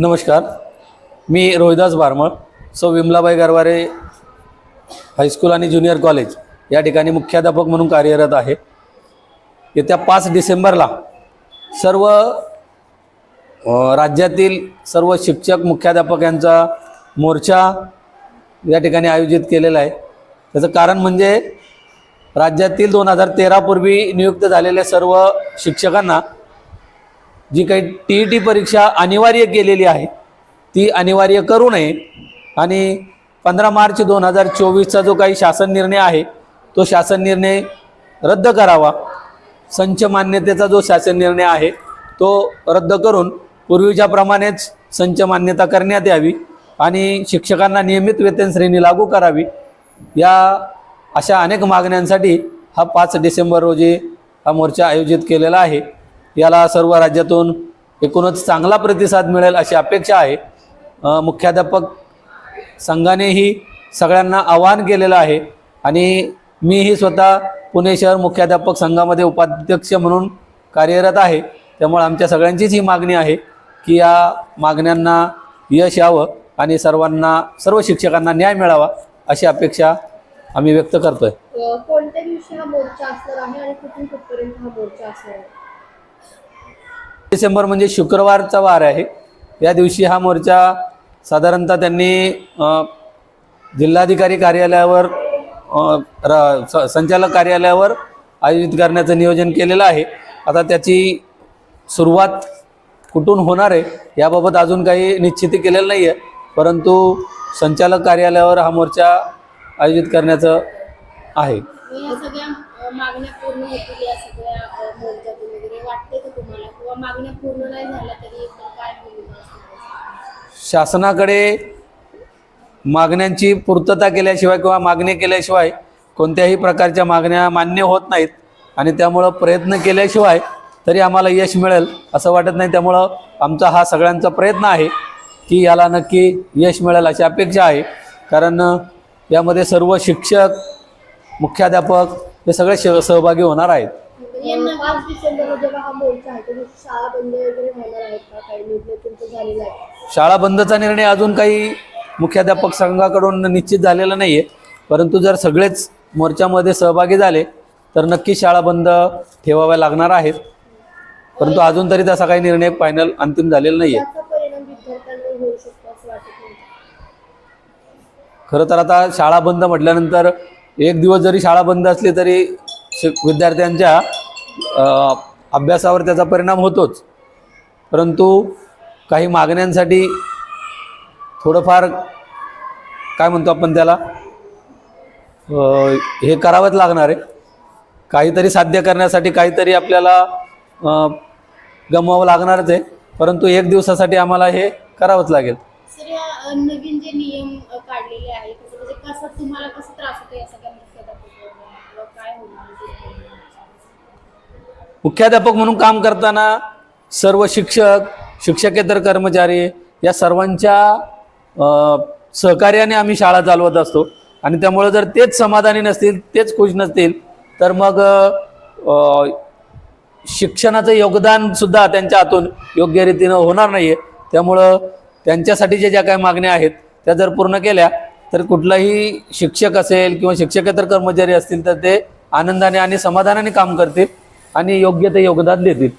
नमस्कार. मी रोहिदास भारमळ सौ विमलाबाई गरवारे हायस्कूल आणि ज्युनियर कॉलेज या ठिकाणी मुख्याध्यापक म्हणून कार्यरत आहे. येत्या पाच डिसेंबरला सर्व राज्यातील सर्व शिक्षक मुख्याध्यापक यांचा मोर्चा या ठिकाणी आयोजित केलेला आहे. त्याचं कारण म्हणजे राज्यातील दोन हजार तेरापूर्वी नियुक्त झालेल्या सर्व शिक्षकांना जी काही टी ई टी परीक्षा अनिवार्य केलेली आहे ती अनिवार्य करू नये. आणि पंधरा मार्च दोन हजार चोवीसचा जो काही शासन निर्णय आहे तो शासन निर्णय रद्द करावा. संच मान्यतेचा जो शासन निर्णय आहे तो रद्द करून पूर्वीच्याप्रमाणेच संच मान्यता करण्यात यावी आणि शिक्षकांना नियमित वेतन श्रेणी लागू करावी. या अशा अनेक मागण्यांसाठी हा पाच डिसेंबर रोजी हा मोर्चा आयोजित केलेला आहे. याला सर्व राज्यातून एकूणच चांगला प्रतिसाद मिळेल अशी अपेक्षा आहे. मुख्याध्यापक संघानेही सगळ्यांना आवाहन केलेलं आहे आणि मीही स्वतः पुणे शहर मुख्याध्यापक संघामध्ये उपाध्यक्ष म्हणून कार्यरत आहे. त्यामुळे आमच्या सगळ्यांचीच ही मागणी आहे की या मागण्यांना यश यावं आणि सर्वांना सर्व शिक्षकांना न्याय मिळावा अशी अपेक्षा आम्ही व्यक्त करतोय. कोणत्या दिवशी हा मोर्चा असणार आहे आणि कुठून कुठपर्यंत हा मोर्चा असणार आहे? डिसेंबर म्हणजे शुक्रवारचा वार आहे. या दिवशी हा मोर्चा साधारणतः त्यांनी जिल्हाधिकारी कार्यालयावर र- स- संचालक कार्यालयावर आयोजित करण्याचं नियोजन केलेलं आहे. आता त्याची सुरुवात कुठून होणार आहे याबाबत अजून काही निश्चिती केलेलं नाही आहे. परंतु संचालक कार्यालयावर हा मोर्चा आयोजित करण्याचं आहे. किंवा मागण्या पूर्ण नाही झाल्या तरी काय शासनाकडे मागण्यांची पूर्तता केल्याशिवाय किंवा मागणी केल्याशिवाय कोणत्याही प्रकारच्या मागण्या मान्य होत नाहीत आणि त्यामुळं प्रयत्न केल्याशिवाय तरी आम्हाला यश मिळेल असं वाटत नाही. त्यामुळं आमचा हा सगळ्यांचा प्रयत्न आहे की याला नक्की यश मिळेल अशी अपेक्षा आहे. कारण यामध्ये सर्व शिक्षक मुख्याध्यापक हे सगळे श सहभागी होणार आहेत. यांना पाच डिसेंबरला जेव्हा हा मोर्चा आहे तेव्हा शाळा बंद वगैरे होणार आहेत का? काही निर्णय तुमचा झालेला आहे? शाळा बंदचा निर्णय अजून काही मुख्याध्यापक संघाकडून निश्चित झालेला नाही आहे परंतु जर सगळेच मोर्चामध्ये सहभागी झाले तर नक्की शाळा बंद ठेवाव्या लागणार आहेत. परंतु अजून तरी तसा काही निर्णय फायनल अंतिम झालेला नाही आहे खरं तर आता शाळा बंद म्हटल्यानंतर एक दिवस जरी शाळा बंद असली तरी विद्यार्थ्यांच्या अभ्यासावर त्याचा परिणाम होतोच. परंतु काही मागण्यांसाठी थोडंफार काय म्हणतो आपण त्याला हे करावंच लागणार आहे. काहीतरी साध्य करण्यासाठी काहीतरी आपल्याला गमवावं लागणारच आहे. परंतु एक दिवसासाठी आम्हाला हे करावंच लागेल. नवीन जे नियम काढलेले आहेत मुख्याध्यापक म्हणून काम करताना सर्व शिक्षक शिक्षकेतर कर्मचारी या सर्वांच्या सहकार्याने आम्ही शाळा चालवत असतो. आणि त्यामुळं जर तेच समाधानी नसतील तेच खुश नसतील तर मग शिक्षणाचं योगदानसुद्धा त्यांच्या हातून योग्य रीतीनं होणार नाही आहे त्यामुळं त्यांच्यासाठीच्या ज्या काही मागण्या आहेत त्या जर पूर्ण केल्या तर कुठलाही शिक्षक असेल किंवा शिक्षकेतर कर्मचारी असतील तर ते आनंदाने आणि समाधानाने काम करतील. आणि योग्य ते योगदान देतील.